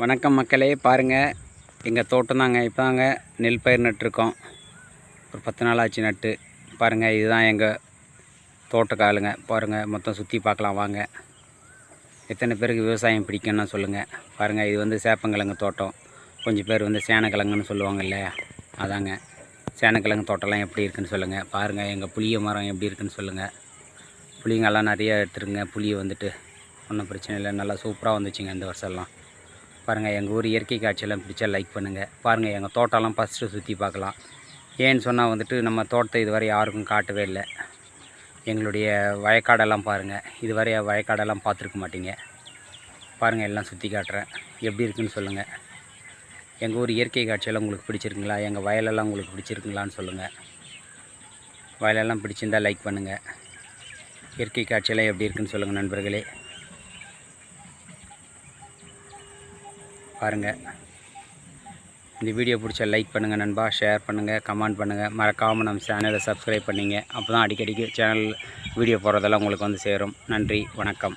வணக்கம் மக்களே பாருங்கள் எங்கள் தோட்டம் தாங்க இப்போ தாங்க நெல் பயிர் நட்டுருக்கோம். ஒரு பத்து நாள் ஆச்சு நட்டு. பாருங்கள் இதுதான் எங்கள் தோட்டக்காலுங்க பாருங்கள் மொத்தம் சுற்றி பார்க்கலாம் வாங்க. எத்தனை பேருக்கு விவசாயம் பிடிக்கும்னா சொல்லுங்கள் பாருங்கள் இது வந்து சேப்பங்கிழங்கு தோட்டம். கொஞ்சம் பேர் வந்து சேனக்கிழங்குன்னு சொல்லுவாங்க இல்லையா? அதாங்க. சேனக்கிழங்கு தோட்டம்லாம் எப்படி இருக்குன்னு சொல்லுங்கள் பாருங்கள் எங்கள் புளிய மரம் எப்படி இருக்குன்னு சொல்லுங்கள் புளிங்கெல்லாம் நிறைய எடுத்துருங்க. புளியை வந்துட்டு ஒன்றும் பிரச்சனை இல்லை. நல்லா சூப்பராக வந்துச்சுங்க இந்த வருஷம்லாம். பாருங்கள் எங்கள் ஊர் இயற்கை காட்சியெல்லாம் பிடிச்சா லைக் பண்ணுங்கள் பாருங்கள் எங்கள் தோட்டம்லாம் ஃபஸ்ட்டு சுற்றி பார்க்கலாம். ஏன்னு சொன்னால் வந்துட்டு நம்ம தோட்டத்தை இதுவரை யாருக்கும் காட்டவே இல்லை. எங்களுடைய வயக்காடெல்லாம் பாருங்கள் இதுவரை வயக்காடெல்லாம் பார்த்துருக்க மாட்டீங்க. பாருங்கள் எல்லாம் சுற்றி காட்டுறேன். எப்படி இருக்குன்னு சொல்லுங்கள் எங்கள் ஊர் இயற்கை காட்சியெல்லாம் உங்களுக்கு பிடிச்சிருக்குங்களா? எங்கள் வயலெல்லாம் உங்களுக்கு பிடிச்சிருக்குங்களான்னு சொல்லுங்கள் வயலெல்லாம் பிடிச்சிருந்தா லைக் பண்ணுங்கள் இயற்கை காட்சியெல்லாம் எப்படி இருக்குன்னு சொல்லுங்கள் நண்பர்களே. பாருங்கள் இந்த வீடியோ பிடிச்சா லைக் பண்ணுங்கள் நண்பா ஷேர் பண்ணுங்கள் கமெண்ட் பண்ணுங்கள் மறக்காமல் நம்ம சேனலை சப்ஸ்கிரைப் பண்ணிங்க. அப்போ தான் அடிக்கடிக்கு சேனல் வீடியோ போடுறதெல்லாம் உங்களுக்கு வந்து சேரும். நன்றி வணக்கம்.